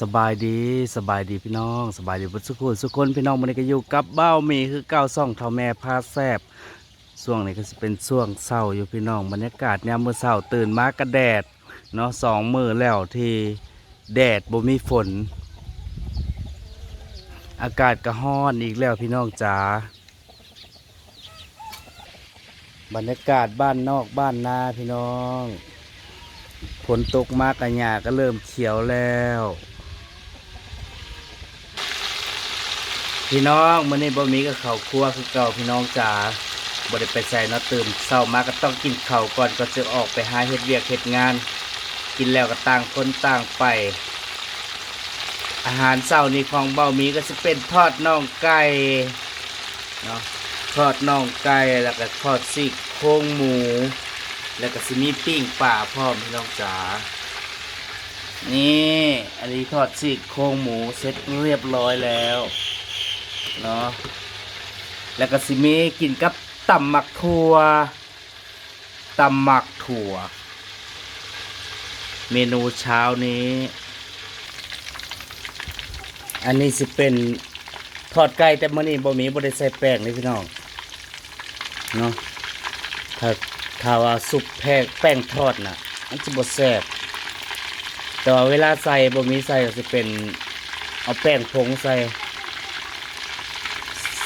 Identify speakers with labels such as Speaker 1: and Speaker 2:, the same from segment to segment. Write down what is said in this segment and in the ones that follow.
Speaker 1: สบายดีสบายดีพี่น้องสบายดีบุสุขุนสุคนพี่น้องมันนี้ก็อยู่กับเบ้ามีคือเก้าซ่องเท่าแม่พาแซบช่วงนี้ก็จะเป็นช่วงเศร้าอยู่พี่น้องบรรยากาศยามมื้อเศร้าตื่นมากระแดดเนาะสองมือแล้วที่แดดบ่มีฝน อากาศก็ร้อนอีกแล้วพี่น้องจ๋าบรรยากาศบ้านนอกบ้านนาพี่น้องฝนตกมากระหยาก็เริ่มเขียวแล้ว พี่น้องมื้อนี้บ่มีกับข้าวครัวคือเก่าพี่น้องจ๋าบ่ได้ไปใส่เนาะตื่นเช้ามาก็ต้องกินข้าวก่อนก็จะออกไปหาเฮ็ดเวียกเฮ็ดงาน กินแล้วก็ต่างคนต่างไป อาหารเช้านี้ของเบ้ามีก็จะเป็นทอดน่องไก่เนาะทอดน่องไก่แล้วก็ทอดซี่โครงหมู แล้วก็สิมีปิ้งป่าพร้อมพี่น้องจ๋านี่อันนี้ทอดซี่โครงหมูเสร็จเรียบร้อยแล้ว เนาะแล้วก็สิมีกินกับตำหมักถั่วตำหมักถั่ว เมนูเช้านี้ อันนี้สิเป็นทอดไก่แต่มื้อนี้บ่มีบ่ได้ใส่แป้งเลยพี่น้องเนาะถ้าถ้าว่าสุปแป้งแป้งทอดน่ะมันจะบ่แซ่บแต่ว่าเวลาใส่บ่มีใส่ก็สิเป็นเอาแป้งผงใส่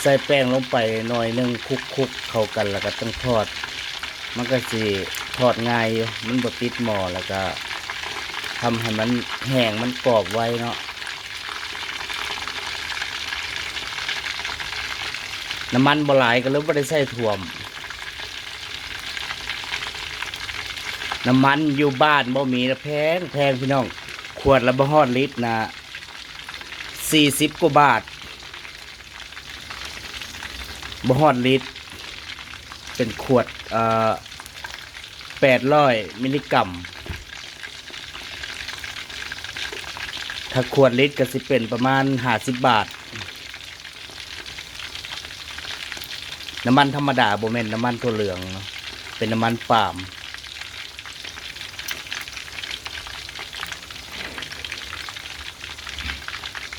Speaker 1: ใส่แป้งลงไปหน่อยหนึงคลุกเข้ากันแล้วก็ต้องทอด มันก็สิทอดง่ายอยู่มันบ่ติดหม้อแล้วก็ทำให้มันแห้งมันกรอบไว้เนาะน้ำมันบ่หลายก็เลยบ่ได้ใส่ถ่วม น้ำมันอยู่บ้านบ่มีนะแพงแพงพี่น้อง ขวดละบ่ฮอดลิตรนะสี่สิบกว่าบาท บ่ฮอดลิตร เป็นขวดเอ่อแปดร้อยมิลลิกรัม ถ้าขวดลิตรก็สิเป็นประมาณห้าสิบบาท น้ำมันธรรมดาโบ่แม่นน้ำมันถั่วเหลืองเนาะเป็นน้ำมันปาล์ม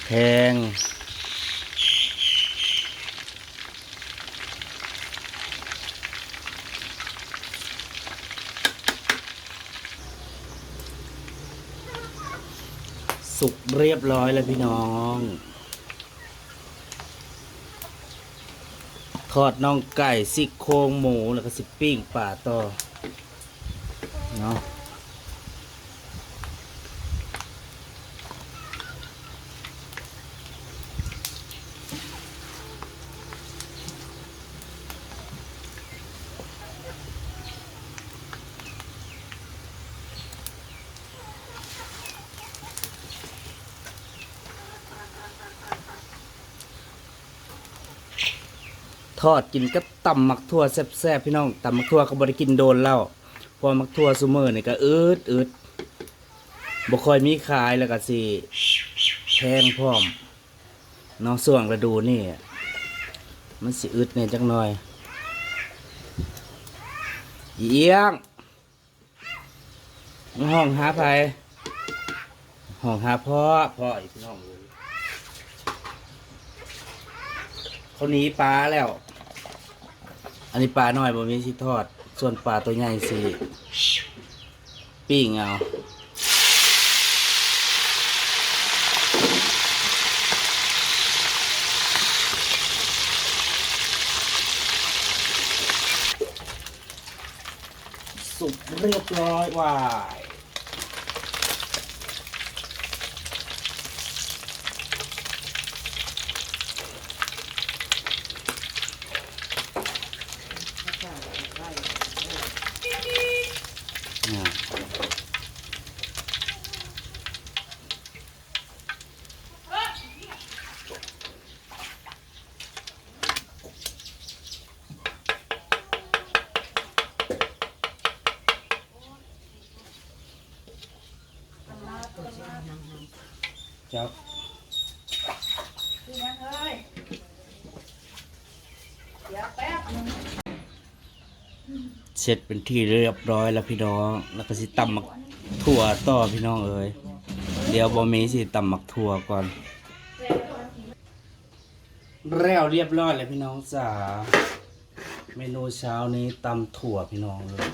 Speaker 1: แพง สุกเรียบร้อยแล้วพี่น้อง ทอดน่องไก่ซี่โครงหมูแล้วก็สิปิ้งป่าต่อเนาะ ทอดกินกับตำหมักทั่วแซ่บๆพี่น้องตำหมักทั่วก็บ่ได้กินโดนแล้วพอหมักทั่วซุมื้อนี่ก็อืดอืดบ่ค่อยมีขายแล้วก็สิแพงพร้อมเนาะช่วงฤดูนี่ มันสิอึดแหน่ยจักหน่อย เยี่ยงห้องหาไผห้องหาพ่อพ่ออีกพี่น้องเอ้ยเขาหนีปลาแล้ว อันนี้ปลาน้อยบ่มีสิทอด ส่วนปลาตัวใหญ่สิปิ้งเอาสุกเรียบร้อยว่ายอ่าเจ้า
Speaker 2: คือยังเอ้ยเดี๋ยวแป๊บนึง
Speaker 1: เสร็จเป็นที่เรียบร้อยแล้วพี่น้อง แล้วก็สิตำมักถั่วต่อพี่น้องเอ้ยเดี๋ยวบอมีสิตำหมักถั่วก่อน แล้วเรียบร้อยเลยพี่น้องจ๋าเมนูเช้านี้ตำถั่วพี่น้องเลย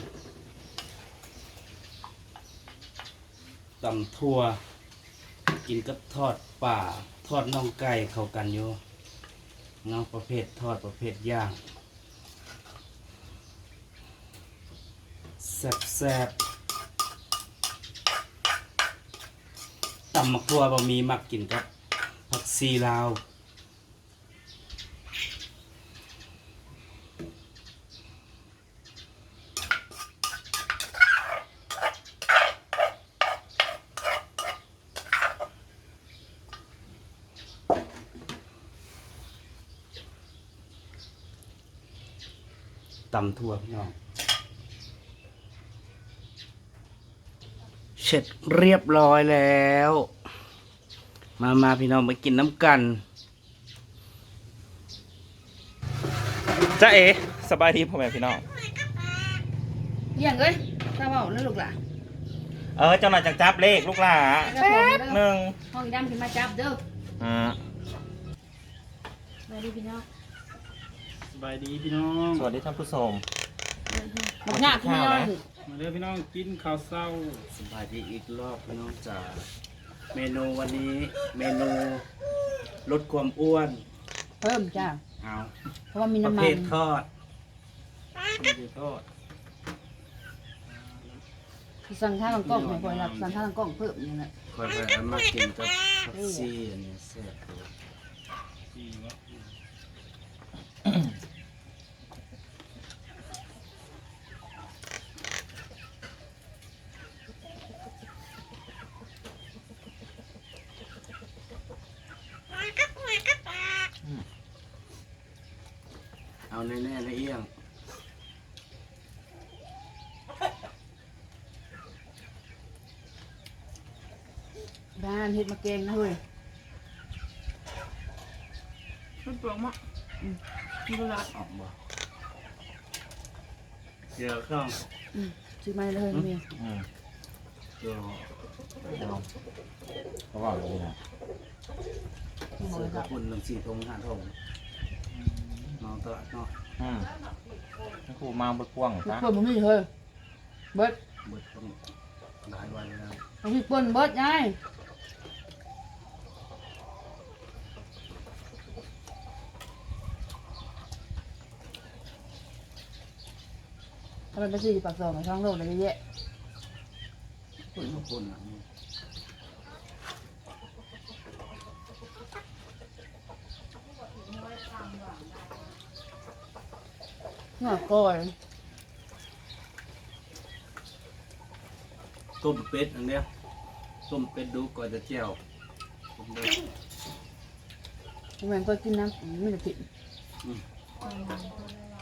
Speaker 1: ตำถั่วกินกับทอดป่าทอดน่องไก่เข้ากันอยู่น้องประเภททอดประเภทย่าง แซ่บแซ่บๆตำมักถั่วบะมีมักกินกับผักซีลาวตำทั่วพี่น้อง เส ร็จเรียบร้อยแล้ว มามาพี่น้องมากินน้ำกัน
Speaker 3: จ้าเอ๋สบายดีพ่อแม่พี่น้อง
Speaker 2: เยี่ยงเอ้ยถ้าเบาแล้วลูกหล่ะ
Speaker 3: เออเจ้าหน่อยจังจับเลขลูกหลา
Speaker 2: แป๊บ
Speaker 3: หนึ่ง
Speaker 2: ห้องดำขึ้นมาจับเด้อ
Speaker 3: อ่า
Speaker 2: มาดีพี่น้อง
Speaker 1: สบายดีพี่น้อง
Speaker 3: สวัสดีท่านผู้ชม
Speaker 2: บักหน้าขึ้นมาเลย
Speaker 1: มาเด้อพี่น้องกินข้าวเศร้าสบายดีอีกรอบพี่น้องจ๋าเมนูวันนี้เมนูลดความอ้วน
Speaker 2: เพิ่มจ้า
Speaker 1: เอา
Speaker 2: เพราะว่ามี
Speaker 1: ประ
Speaker 2: น้ำมั
Speaker 1: เภ
Speaker 2: น
Speaker 1: ททอดประเภททอด
Speaker 2: สั่งท่าทางกล้องให้บ่อยรับสั่งท่าทางกล้องเพิ่มนี่แหละ
Speaker 1: คอยไปเอามากินกับผักซีอันนี้แซ่บเลยเอาแน่ๆนะเอี้ยง
Speaker 2: บ้านเฮ็ดมาแกงนะเฮ้ย
Speaker 4: มันเปลือกมะอืมมีเวลา
Speaker 1: ออกบ่เดี๋ยวข้อง
Speaker 2: อืมซื้อมาเลยเมีย
Speaker 3: อืม
Speaker 1: เดี๋ยว
Speaker 3: เอาเขาบอกอย่างนี้นะ
Speaker 1: เสือกระปุ่นหนึ่งสี่ทงห้าทงน้องตลาดเนาะ
Speaker 3: อืมนี่ครูมาบดพ่วง
Speaker 2: ทุก
Speaker 3: จ้ะ
Speaker 2: คนบ่มีเฮ้ยเบิด
Speaker 1: เบิดต้องหลายวันแล้ว
Speaker 2: บ่มีป่นเบิดยา ถ้ามันไปซื้อที่ปากซอยมาช่องโลกเลยเยอะแยะ
Speaker 1: คนกระปุ่นอะ
Speaker 2: เนาะก้อย
Speaker 1: ต้มเป็ดอันเนี้ยต้มเป็ดดูก่อนจะเจียวต้มเป็ด
Speaker 2: แม่งก็กินน้ำไม่ได้ผิด
Speaker 1: อืม
Speaker 2: ยิ่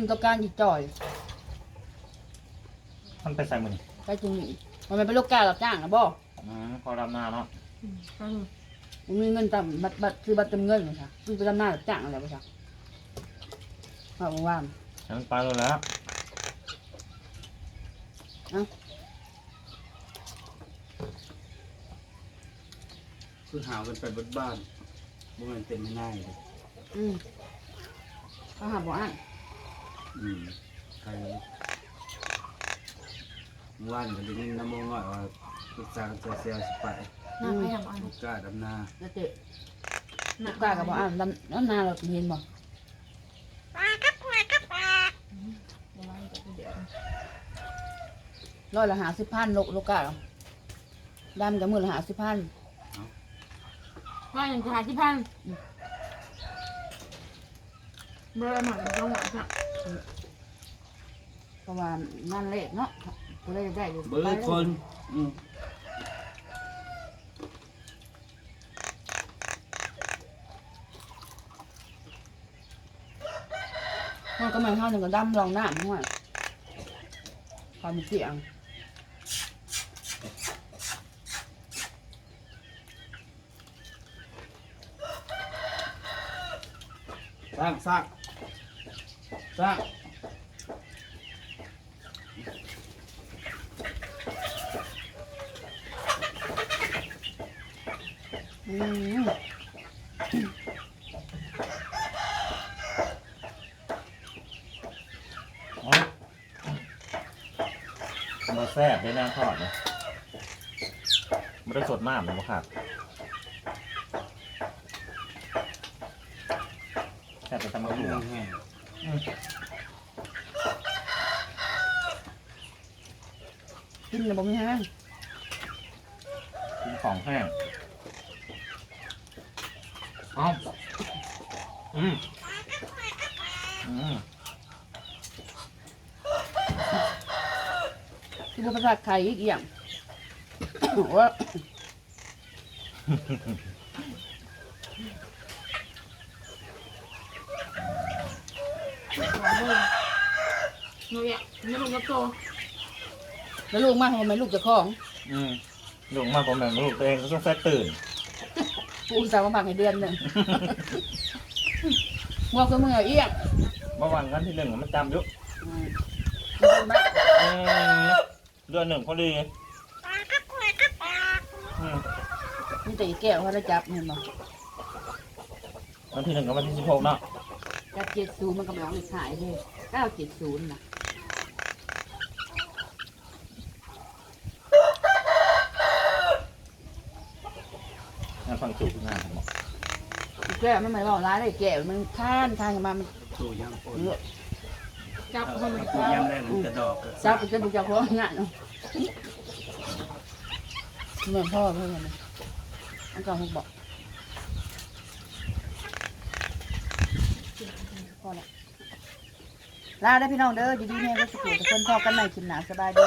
Speaker 2: งกับการอีจ่อย
Speaker 3: มันเป็นใส่มือ
Speaker 2: ไปจริงมันเป็นลูกกาหลับจ้างนะบ่
Speaker 3: อืมพอรับหน้าเนาะ
Speaker 2: มันมีเงินตามบัตรบัตรคือบัตรเต็มเงินเลยค่ะคือไปทำหน้าหลับจ้างอะไรบ่ค่ะว่าบ่ว่า
Speaker 3: ฉันไปแล้วแล้ว
Speaker 1: คือหากันไปเบดบ้านบ่แมันเต็มไม่น่ายเลย
Speaker 2: อืมเขาหาบ่อ่าน
Speaker 1: อืมใครเมื่อว่านก็ได้ยินน้ำมงน้อยว่าลูกสาวจะเสียสิไป
Speaker 4: หน้าไม่ทำอัน
Speaker 1: ลูกก้าดำนา
Speaker 2: แล้วเจ๊ลูกกากับบ่อ่านดำน้ำนาเราเห็นบ่ร้อยละหาสิบพันลูกลูกกาดำกับมือละหาสิบพัน
Speaker 4: ว่าอย่างชายที่พันเบอร์หน่อยต้องหวานค่ะ
Speaker 2: เพราะว่านั่นเลขเนาะกูได้ได้อยู่
Speaker 1: เบอร์คนอืม
Speaker 2: มันก็ไม่เท่าหนึ่งก็ดำรองหน้ามันว่าความเสี่ยง
Speaker 1: สร้างสร้าง จ้า
Speaker 2: อืมา
Speaker 3: แซ่บได้น้าทอดนะมันได้สดมากเลยมั้งครับแซ่บไปทำกระ
Speaker 1: ดูก
Speaker 2: กินแล้วบ่มีแห้ง
Speaker 3: กินของแห้งเอ้าอืมอืม
Speaker 2: ที่บ่ประสาทไข่อีกอย่างว่า
Speaker 4: หวานเลยหนูอยากนี่ลูกกระโต
Speaker 2: แล้วลูกมาทำไมลูกเจะคล้าของ
Speaker 3: อืมลูกมาผมแบ่งลูกตัวเองก็ต้องแซ่ตื่น
Speaker 2: กูอุตสาวมาพักให้เดือนหนึ่งว่าคือมึงเอาเอี้ยง
Speaker 3: เมื่อวันกันที่หนึ่งมันจำอยุ
Speaker 2: อืมมึงเป็นบ้า
Speaker 3: อืมเดือนหนึ่งพอดีอืม
Speaker 2: มึงตีแก้วเขาได้จับเห็นบ่
Speaker 3: วันที่หนึ่งกับวันที่สิบหกเนาะ
Speaker 2: จับเจ็ดศูนย์มันก็ไม่เอาไปขายเลยเก้าเจ็ดศูนย์นะ
Speaker 3: งานฟังสูตรงานผมบอก
Speaker 2: แก้วมันไม่บอกร้ายเลยแก้วมันข้านข้านกันมามัน
Speaker 1: ตู้ย่างปน
Speaker 2: เยอะ
Speaker 4: จับ
Speaker 1: เอา
Speaker 4: คน
Speaker 1: เอา
Speaker 4: ไม่
Speaker 1: ตู้
Speaker 4: เข้า
Speaker 1: ย่างแรกมันกระดอก
Speaker 2: จับไปจนบุกจับพ่องานเนาะเหมือนพ่อเพื่อนนะอันก่อนผมบอก พอละลาได้พี่น้องเด้ออยู่ดีแม่ก็สุขทุกคนพอกันใหม่คลิปหนาสบายดี